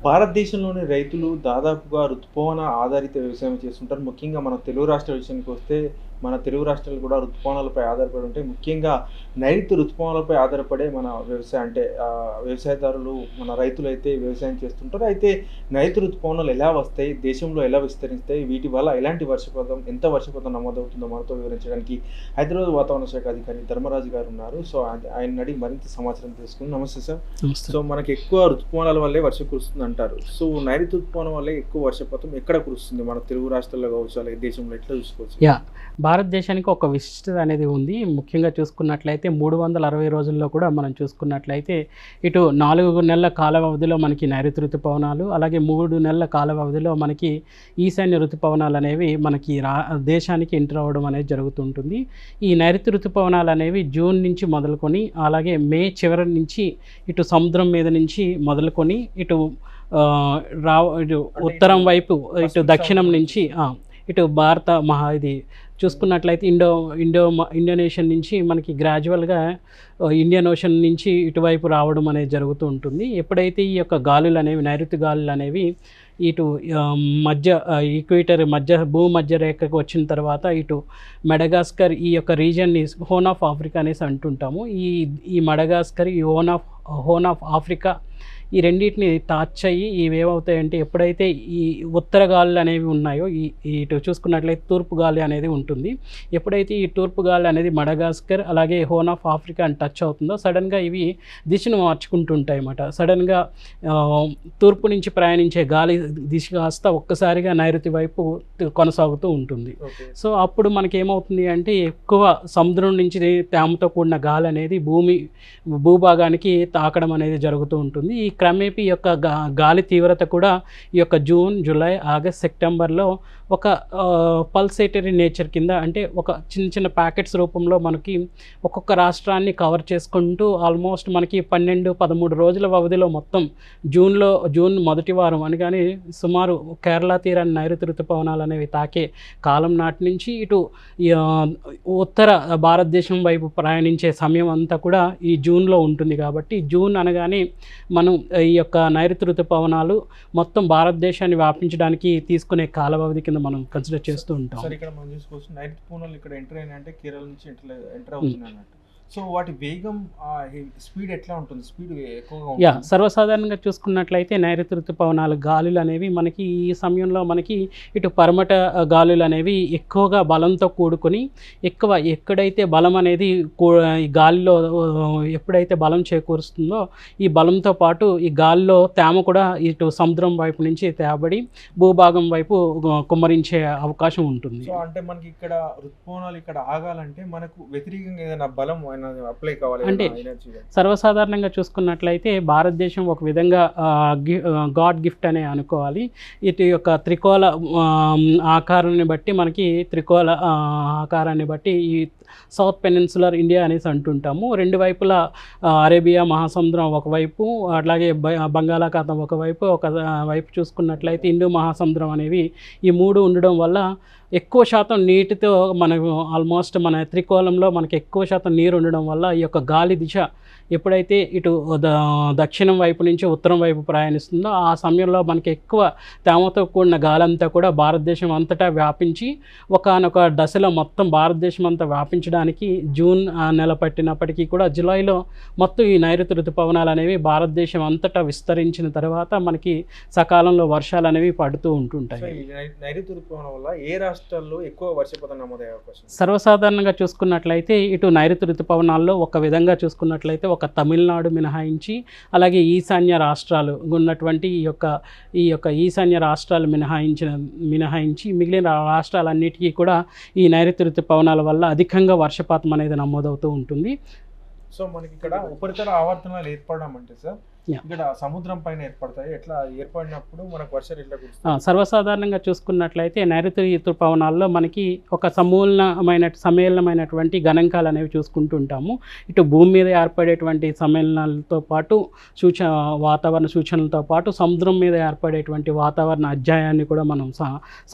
భారతదేశంలోని రైతులు దాదాపుగా ఋతుపవన ఆధారిత వ్యవసాయం చేస్తుంటారు. ముఖ్యంగా మన తెలుగు రాష్ట్ర విషయానికి వస్తే మన తెలుగు రాష్ట్రాలు కూడా ఋతుపవనాలపై ఆధారపడి ఉంటాయి. ముఖ్యంగా నైరుతి ఋతుపవనాలపై ఆధారపడే మన వ్యవసాయం అంటే ఆ, వ్యవసాయదారులు మన రైతులు అయితే వ్యవసాయం చేస్తుంటారు. అయితే నైరుతి ఋతుపవనాలు ఎలా వస్తాయి దేశంలో ఎలా విస్తరిస్తాయి వీటి వల్ల ఎలాంటి వర్షపాతం ఎంత వర్షపాతం నమోదవుతుందో మనతో వివరించడానికి హైదరాబాద్ వాతావరణ శాఖ అధికారి ధర్మరాజు గారు ఉన్నారు. సో ఆయన- అడిగి మరింత సమాచారం తెలుసుకుని నమస్తే సార్. సో మనకి ఎక్కువ ఋతుపవనాల వల్లే వర్షం కురుస్తుంది అంటారు. సో నైరుతి ఋతుపవనం వల్లే ఎక్కువ వర్షపాతం ఎక్కడ కురుస్తుంది? మన తెలుగు రాష్ట్రాల్లో కావచ్చు అలాగే దేశంలో ఎట్లా చూసుకోవచ్చు? భారతదేశానికి ఒక విశిష్టత అనేది ఉంది. ముఖ్యంగా చూసుకున్నట్లయితే మూడు వందల అరవై రోజుల్లో కూడా మనం చూసుకున్నట్లయితే ఇటు నాలుగు నెలల కాల వ్యవధిలో మనకి నైరుతి ఋతుపవనాలు అలాగే మూడు నెలల కాల వ్యవధిలో మనకి ఈశాన్య ఋతుపవనాలు అనేవి మనకి రా దేశానికి ఎంటర్ అవ్వడం అనేది జరుగుతుంటుంది. ఈ నైరుతి ఋతుపవనాలు అనేవి జూన్ నుంచి మొదలుకొని అలాగే మే చివరి నుంచి ఇటు సముద్రం మీద నుంచి మొదలుకొని ఇటు రా ఇటు ఉత్తరం వైపు ఇటు దక్షిణం నుంచి ఇటు భారత మహా ఇది చూసుకున్నట్లయితే ఇండో ఇండో ఇండోనేషియన్ నుంచి మనకి గ్రాడ్యువల్గా ఇండియన్ ఓషన్ నుంచి ఇటువైపు రావడం అనేది జరుగుతూ ఉంటుంది. ఎప్పుడైతే ఈ యొక్క గాలులు అనేవి నైరుతి గాలులు అనేవి ఇటు మధ్య ఈక్వేటర్ మధ్య భూ మధ్య రేఖకు వచ్చిన తర్వాత ఇటు మెడగాస్కర్ ఈ యొక్క రీజియన్ని హోన్ ఆఫ్ ఆఫ్రికా అనేసి అంటుంటాము. ఈ ఈ మడగాస్కర్ ఈ horn of horn of Africa ఈ రెండింటిని టచ్ అయ్యి ఇవి ఏమవుతాయంటే ఎప్పుడైతే ఈ ఉత్తర గాలులు అనేవి ఉన్నాయో ఈ ఇటు చూసుకున్నట్లయితే తూర్పు గాలి అనేది ఉంటుంది. ఎప్పుడైతే ఈ తూర్పు గాలి అనేది మడగాస్కర్ అలాగే హోన్ ఆఫ్ ఆఫ్రికా అని టచ్ అవుతుందో సడన్గా ఇవి దిశను మార్చుకుంటుంటాయి అన్నమాట. సడన్గా తూర్పు నుంచి ప్రయాణించే గాలి దిశ కాస్త ఒక్కసారిగా నైరుతి వైపు కొనసాగుతూ ఉంటుంది. సో అప్పుడు మనకి ఏమవుతుంది అంటే ఎక్కువ సముద్రం నుంచి తేమతో కూడిన గాలి అనేది భూమి భూభాగానికి తాకడం అనేది జరుగుతూ ఉంటుంది. ఈ క్రమేపీ యొక్క గాలి తీవ్రత కూడా ఈ యొక్క జూన్ జూలై ఆగస్ట్ సెప్టెంబర్లో ఒక పల్సేటరీ నేచర్ కింద అంటే ఒక చిన్న చిన్న ప్యాకెట్స్ రూపంలో మనకి ఒక్కొక్క రాష్ట్రాన్ని కవర్ చేసుకుంటూ ఆల్మోస్ట్ మనకి పన్నెండు పదమూడు రోజుల వ్యవధిలో మొత్తం జూన్లో జూన్ మొదటి వారం అనగానే సుమారు కేరళ తీరాన్ని నైరుతి ఋతుపవనాలు అనేవి తాకే కాలం నాటి నుంచి ఇటు ఉత్తర భారతదేశం వైపు ప్రయాణించే సమయం అంతా కూడా ఈ జూన్లో ఉంటుంది కాబట్టి జూన్ అనగానే మనం ఈ యొక్క నైరుతి ఋతుపవనాలు మొత్తం భారతదేశాన్ని వ్యాపించడానికి తీసుకునే కాల వ్యవధి కింద మనం కన్సిడర్ చేస్తూ ఉంటాం. సార్ ఇక్కడ మనం చూసుకోవచ్చు నైరుతి పూనలు ఇక్కడ ఎంటర్ అయినా అంటే కేరళ నుంచి ఎంటర్ ఎంటర్ అవుతున్నాయి అన్నట్టు. సో వాటి వేగం స్పీడ్ ఎట్లా ఉంటుంది? స్పీడ్ ఎక్కువగా యా సర్వసాధారణంగా చూసుకున్నట్లయితే నైరుతి ఋతుపవనాలు గాలులు అనేవి మనకి ఈ సమయంలో మనకి ఇటు పరమట గాలులు అనేవి ఎక్కువగా బలంతో కూడుకొని ఎక్కువ ఎక్కడైతే బలం అనేది గాలిలో ఎప్పుడైతే బలం చేకూరుస్తుందో ఈ బలంతో పాటు ఈ గాలిలో తేమ కూడా ఇటు సముద్రం వైపు నుంచి తేబడి భూభాగం వైపు కుమ్మరించే అవకాశం ఉంటుంది. అంటే మనకి ఇక్కడ ఋతుపవనాలు ఇక్కడ ఆగాలంటే మనకు వ్యతిరేకంగా ఏదైనా బలం అప్లై కావాలి అంటే సర్వసాధారణంగా చూసుకున్నట్లయితే భారతదేశం ఒక విధంగా గాడ్ గిఫ్ట్ అనే అనుకోవాలి. ఇటు యొక్క త్రికోణ ఆ, ఆకారాన్ని బట్టి మనకి త్రికోణ ఆ, ఆకారాన్ని బట్టి ఈ సౌత్ పెనిన్సులర్ ఇండియా అనేసి అంటుంటాము. రెండు వైపులా అరేబియా మహాసముద్రం ఒకవైపు అట్లాగే బంగాళాఖాతం ఒకవైపు ఒక వైపు చూసుకున్నట్లయితే హిందూ మహాసముద్రం అనేవి ఈ మూడు ఉండడం వల్ల ఎక్కువ శాతం నీటితో మనకు ఆల్మోస్ట్ మన త్రికోణంలో మనకి ఎక్కువ శాతం నీరు ఉండడం వల్ల ఈ యొక్క గాలి దిశ ఎప్పుడైతే ఇటు దక్షిణం వైపు నుంచి ఉత్తరం వైపు ప్రయాణిస్తుందో ఆ సమయంలో మనకి ఎక్కువ తేమతో కూడిన గాలి అంతా కూడా భారతదేశం అంతటా వ్యాపించి ఒకనొక దశలో మొత్తం భారతదేశం అంతా వ్యాపించడానికి జూన్ నెల పట్టినప్పటికీ కూడా జూలైలో మొత్తం ఈ నైరుతి ఋతుపవనాలు అనేవి భారతదేశం అంతటా విస్తరించిన తర్వాత మనకి సకాలంలో వర్షాలు అనేవి పడుతూ ఉంటుంటాయి నైరుతి ఋతుపవనం వల్ల ఏ రాష్ట్రాల్లో ఎక్కువ వర్షపాతం నమోదయ్యే అవకాశం? సర్వసాధారణంగా చూసుకున్నట్లయితే ఇటు నైరుతి భవనాల్లో ఒక విధంగా చూసుకున్నట్లయితే ఒక తమిళనాడు మినహాయించి అలాగే ఈశాన్య రాష్ట్రాలు ఉన్నటువంటి ఈ యొక్క ఈ యొక్క ఈశాన్య రాష్ట్రాలు మినహాయించిన మినహాయించి మిగిలిన రాష్ట్రాలన్నిటికీ కూడా ఈ నైరుతి ఋతుపవనాల వల్ల అధికంగా వర్షపాతం అనేది నమోదవుతూ ఉంటుంది. సో మనకి ఇక్కడ ఉపరితల ఆవర్తనాలు ఏర్పడడం అంటే సార్ ఇక్కడ సముద్రం పైన ఏర్పడతాయి. ఎట్లా ఏర్పడినప్పుడు మనకు వర్షాలు ఎట్లా కురుస్తాయి? సర్వసాధారణంగా చూసుకున్నట్లయితే నైరుతి ఋతుపవనాల్లో మనకి ఒక సమూలమైన సమ్మేళనమైనటువంటి గణాంకాలు అనేవి చూసుకుంటూ ఉంటాము. ఇటు భూమి మీద ఏర్పడేటువంటి సమ్మేళనాలతో పాటు సూచ వాతావరణ సూచనలతో పాటు సముద్రం మీద ఏర్పడేటువంటి వాతావరణ అధ్యాయాన్ని కూడా మనం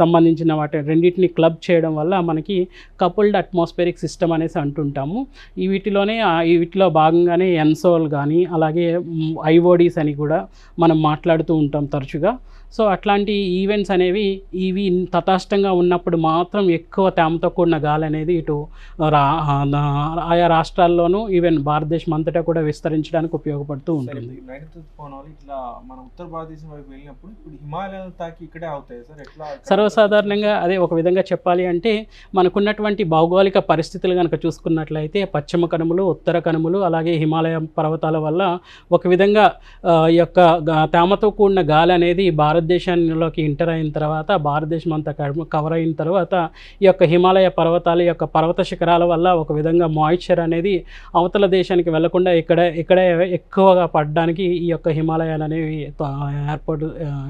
సంబంధించిన వాటి రెండింటిని క్లబ్ చేయడం వల్ల మనకి కపుల్డ్ అట్మాస్ఫిరిక్ సిస్టమ్ అనేసి అంటుంటాము. ఈ వీటిలోనే వీటిలో భాగంగానే ఎన్సోల్ కానీ అలాగే ఐ ఐఓడీస్ అని కూడా మనం మాట్లాడుతూ ఉంటాం తరచుగా. సో అట్లాంటి ఈవెంట్స్ అనేవి ఇవి తటాష్టంగా ఉన్నప్పుడు మాత్రం ఎక్కువ తేమతో కూడిన గాలి అనేది ఇటు రా ఆయా రాష్ట్రాల్లోనూ ఈవెన్ భారతదేశం అంతటా కూడా విస్తరించడానికి ఉపయోగపడుతూ ఉంటుంది. ఇట్లా మన ఉత్తర భారతదేశం వైపు వెళ్ళినప్పుడు ఇప్పుడు హిమాలయాలు తాకి ఇక్కడే అవుతాయి సార్ ఎట్లా సర్వసాధారణంగా అదే ఒక విధంగా చెప్పాలి అంటే మనకున్నటువంటి భౌగోళిక పరిస్థితులు కనుక చూసుకున్నట్లయితే పశ్చిమ కనుమలు ఉత్తర కనుమలు అలాగే హిమాలయ పర్వతాల వల్ల ఒక విధంగా ఈ యొక్క తేమతో కూడిన గాలి అనేది భారతదేశంలోకి ఎంటర్ అయిన తర్వాత భారతదేశం అంతా కవ- కవర్ అయిన తర్వాత ఈ యొక్క హిమాలయ పర్వతాల యొక్క పర్వత శిఖరాల వల్ల ఒక విధంగా మాయిశ్చర్ అనేది అవతల దేశానికి వెళ్ళకుండా ఇక్కడ ఇక్కడే ఎక్కువగా పడడానికి ఈ యొక్క హిమాలయాలు అనేవి ఆ,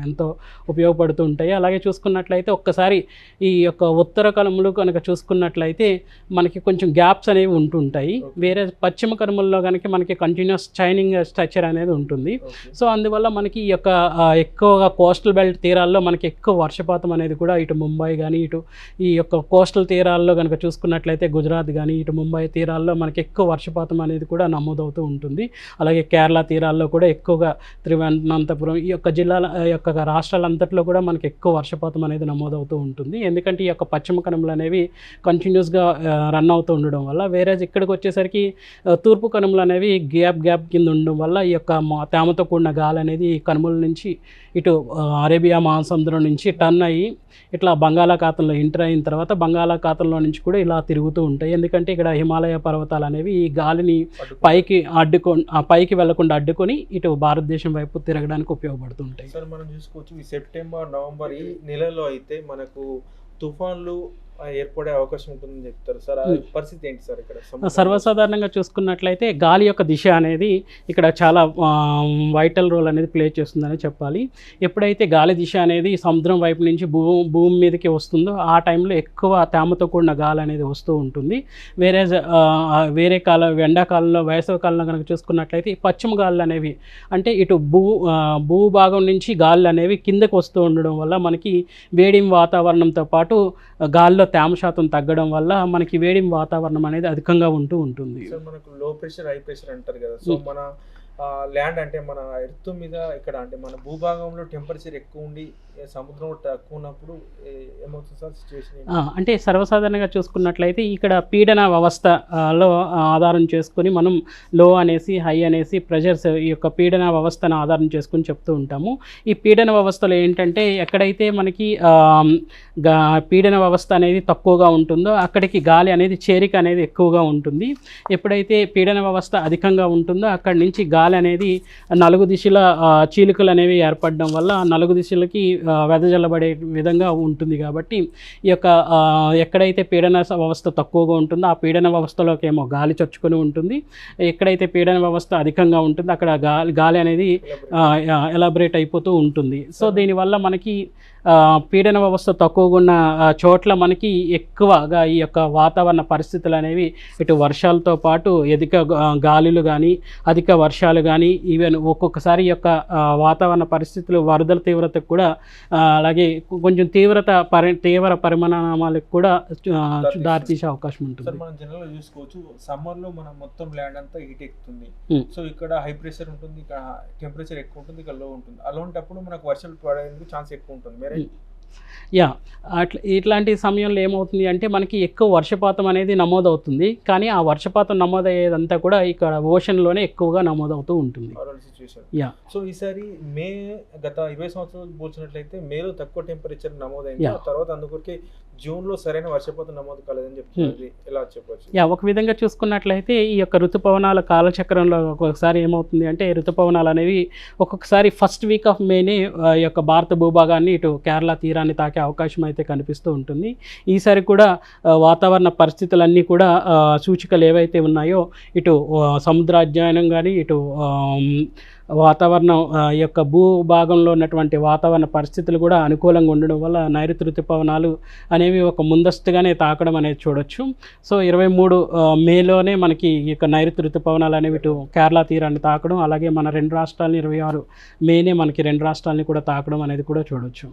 ఎంతో ఉపయోగపడుతూ ఉంటాయి అలాగే చూసుకున్నట్లయితే ఒక్కసారి ఈ యొక్క ఉత్తర కనుమలు కనుక చూసుకున్నట్లయితే మనకి కొంచెం గ్యాప్స్ అనేవి ఉంటుంటాయి. వేరే పశ్చిమ కనుమల్లో కనుక మనకి కంటిన్యూస్ చైనింగ్ స్ట్రక్చర్ అనేది ఉంటుంది. సో అందువల్ల మనకి ఈ యొక్క ఎక్కువగా కోస్టల్ బెల్ట్ తీరాల్లో మనకి ఎక్కువ వర్షపాతం అనేది కూడా ఇటు ముంబై కానీ ఇటు ఈ యొక్క కోస్టల్ తీరాల్లో కనుక చూసుకున్నట్లయితే గుజరాత్ కానీ ఇటు ముంబై తీరాల్లో మనకి ఎక్కువ వర్షపాతం అనేది కూడా నమోదవుతూ ఉంటుంది. అలాగే కేరళ తీరాల్లో కూడా ఎక్కువగా త్రివనంతపురం ఈ యొక్క జిల్లాల ఈ యొక్క రాష్ట్రాలంతట్లో కూడా మనకి ఎక్కువ వర్షపాతం అనేది నమోదవుతూ ఉంటుంది. ఎందుకంటే ఈ యొక్క పశ్చిమ కనుమలు అనేవి కంటిన్యూస్గా రన్ అవుతూ ఉండడం వల్ల వేరే ఇక్కడికి వచ్చేసరికి తూర్పు కనుమలు అనేవి గ్యాప్ గ్యాప్ కింద ఉండడం వల్ల ఈ యొక్క తేమతో కూడిన గాలి అనేది ఈ కనుమల నుంచి ఇటు అరేబియా మహాసముద్రం నుంచి టర్న్ అయ్యి ఇట్లా బంగాళాఖాతంలో ఎంటర్ అయిన తర్వాత బంగాళాఖాతంలో నుంచి కూడా ఇలా తిరుగుతూ ఉంటాయి. ఎందుకంటే ఇక్కడ హిమాలయ పర్వతాలు అనేవి ఈ గాలిని అడ్డుకో- పైకి అడ్డుకొని ఆ పైకి వెళ్ళకుండా అడ్డుకొని ఇటు భారతదేశం వైపు తిరగడానికి ఉపయోగపడుతుంటాయి సార్ మనం చూసుకోవచ్చు ఈ సెప్టెంబర్ నవంబర్ ఈ నెలలో అయితే మనకు తుఫాన్లు ఏర్పడే అవకాశం ఉంటుందని చెప్తారు సార్. పరిస్థితి ఏంటి సార్ ఇక్కడ? సర్వసాధారణంగా చూసుకున్నట్లయితే గాలి యొక్క దిశ అనేది ఇక్కడ చాలా వైటల్ రోల్ అనేది ప్లే చేస్తుందని చెప్పాలి ఎప్పుడైతే గాలి దిశ అనేది సముద్రం వైపు నుంచి భూ భూమి మీదకి వస్తుందో ఆ టైంలో ఎక్కువ తేమతో కూడిన గాలి అనేది వస్తూ ఉంటుంది వేరే వేరే కాలం ఎండాకాలంలో వేసవి కాలంలో కనుక చూసుకున్నట్లయితే పశ్చిమ గాలులు అనేవి అంటే ఇటు భూ భూభాగం నుంచి గాలులు అనేవి కిందకు వస్తూ ఉండడం వల్ల మనకి వేడిం వాతావరణంతో పాటు గాలిలో తేమ శాతం తగ్గడం వల్ల మనకి వేడిం వాతావరణం అనేది అధికంగా ఉంటూ ఉంటుంది. సార్ మనకు లో ప్రెషర్ హై ప్రెషర్ అంటారు కదా. సో మన ల్యాండ్ అంటే మన ఎర్త్ మీద ఇక్కడ అంటే మన భూభాగంలో టెంపరేచర్ ఎక్కువ ఉండి సముద్రం తక్కువ ఉన్నప్పుడు ఏమవుతుంది సార్ సిచ్యువేషన్ అంటే సర్వసాధారణంగా చూసుకున్నట్లయితే ఇక్కడ పీడన వ్యవస్థలో ఆధారం చేసుకొని మనం లో అనేసి హై అనేసి ప్రెషర్స్ ఈ యొక్క పీడన వ్యవస్థను ఆధారం చేసుకొని చెప్తూ ఉంటాము. ఈ పీడన వ్యవస్థలో ఏంటంటే ఎక్కడైతే మనకి పీడన వ్యవస్థ అనేది తక్కువగా ఉంటుందో అక్కడికి గాలి అనేది చేరిక అనేది ఎక్కువగా ఉంటుంది. ఎప్పుడైతే పీడన వ్యవస్థ అధికంగా ఉంటుందో అక్కడి నుంచి గాలి గాలి అనేది నలుగు దిశల చీలికలు అనేవి ఏర్పడడం వల్ల నలుగు దిశలకి వెదజల్లబడే విధంగా ఉంటుంది కాబట్టి ఈ యొక్క ఎక్కడైతే పీడన వ్యవస్థ తక్కువగా ఉంటుందో ఆ పీడన వ్యవస్థలోకి ఏమో గాలి చొచ్చుకొని ఉంటుంది. ఎక్కడైతే పీడన వ్యవస్థ అధికంగా ఉంటుందో అక్కడ గాలి గాలి అనేది ఎలాబరేట్ అయిపోతూ ఉంటుంది. సో దీనివల్ల మనకి పీడన వ్యవస్థ తక్కువగా ఉన్న చోట్ల మనకి ఎక్కువగా ఈ యొక్క వాతావరణ పరిస్థితులు అనేవి ఇటు వర్షాలతో పాటు అధిక గాలులు కానీ అధిక వర్షాలు కానీ ఈవెన్ ఒక్కొక్కసారి యొక్క వాతావరణ పరిస్థితులు వరదల తీవ్రతకు కూడా అలాగే కొంచెం తీవ్రత పరి తీవ్ర పరిమాణాలకు కూడా దారితీసే అవకాశం సార్ ఉంటుంది మనం జనరల్గా చూసుకోవచ్చు సమ్మర్లో మనం మొత్తం ల్యాండ్ అంతా హీట్ ఎక్కుతుంది. సో ఇక్కడ హై ప్రెషర్ ఉంటుంది ఇక్కడ టెంపరేచర్ ఎక్కువ ఉంటుంది ఇక్కడ లో ఉంటుంది అలాంటప్పుడు మనకు వర్షాలు పడేందుకు ఛాన్స్ ఎక్కువ ఉంటుంది మేరే. యా అట్లా ఇట్లాంటి సమయంలో ఏమవుతుంది అంటే మనకి ఎక్కువ వర్షపాతం అనేది నమోదవుతుంది. కానీ ఆ వర్షపాతం నమోదయ్యేదంతా కూడా ఇక్కడ ఓషన్లోనే ఎక్కువగా నమోదవుతూ ఉంటుంది. యా. సో ఈసారి మే గత ఇరవై సంవత్సరాలు పోల్చినట్లయితే మేలో తక్కువ టెంపరేచర్ నమోదైంది. తర్వాత అందుకొరకే జూన్లో సరైన వర్షపాతం నమోదు కాలేదని చెప్తున్నది ఎలా చెప్పొచ్చు? యా ఒక విధంగా చూసుకున్నట్లయితే ఈ యొక్క ఋతుపవనాల కాలచక్రంలో ఒక్కొక్కసారి ఏమవుతుంది అంటే ఋతుపవనాలు అనేవి ఒక్కొక్కసారి ఫస్ట్ వీక్ ఆఫ్ మేనే ఈ యొక్క భారత భూభాగాన్ని ఇటు కేరళ తీరాన్ని తాకే అవకాశం అయితే కనిపిస్తూ ఉంటుంది. ఈసారి కూడా వాతావరణ పరిస్థితులన్నీ కూడా సూచికలు ఏవైతే ఉన్నాయో ఇటు సముద్ర అధ్యయనం కానీ ఇటు వాతావరణం ఈ యొక్క భూభాగంలో ఉన్నటువంటి వాతావరణ పరిస్థితులు కూడా అనుకూలంగా ఉండడం వల్ల నైరుతి ఋతుపవనాలు అనేవి ఒక ముందస్తుగానే తాకడం అనేది చూడొచ్చు. సో ఇరవై మూడు మేలోనే మనకి ఈ యొక్క నైరుతి ఋతుపవనాలు అనేవి ఇటు కేరళ తీరాన్ని తాకడం అలాగే మన రెండు రాష్ట్రాలని ఇరవై ఆరు మేనే మనకి రెండు రాష్ట్రాలని కూడా తాకడం అనేది కూడా చూడొచ్చు.